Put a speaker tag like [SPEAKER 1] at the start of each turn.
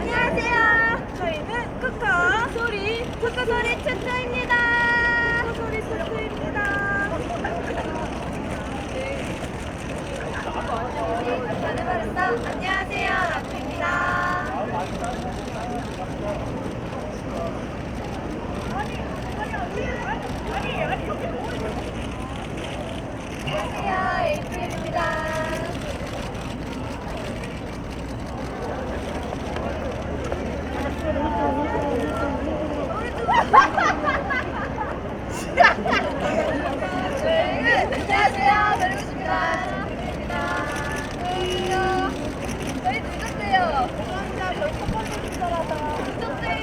[SPEAKER 1] 안녕하세요. 저희는 코코 소리, 코코 소리 천천히. 안녕하세요. 에이프입니다. 안녕하세요. 베르고입니다. 저희 누군데요? 공항장 10번째 기사라서. 누군데요?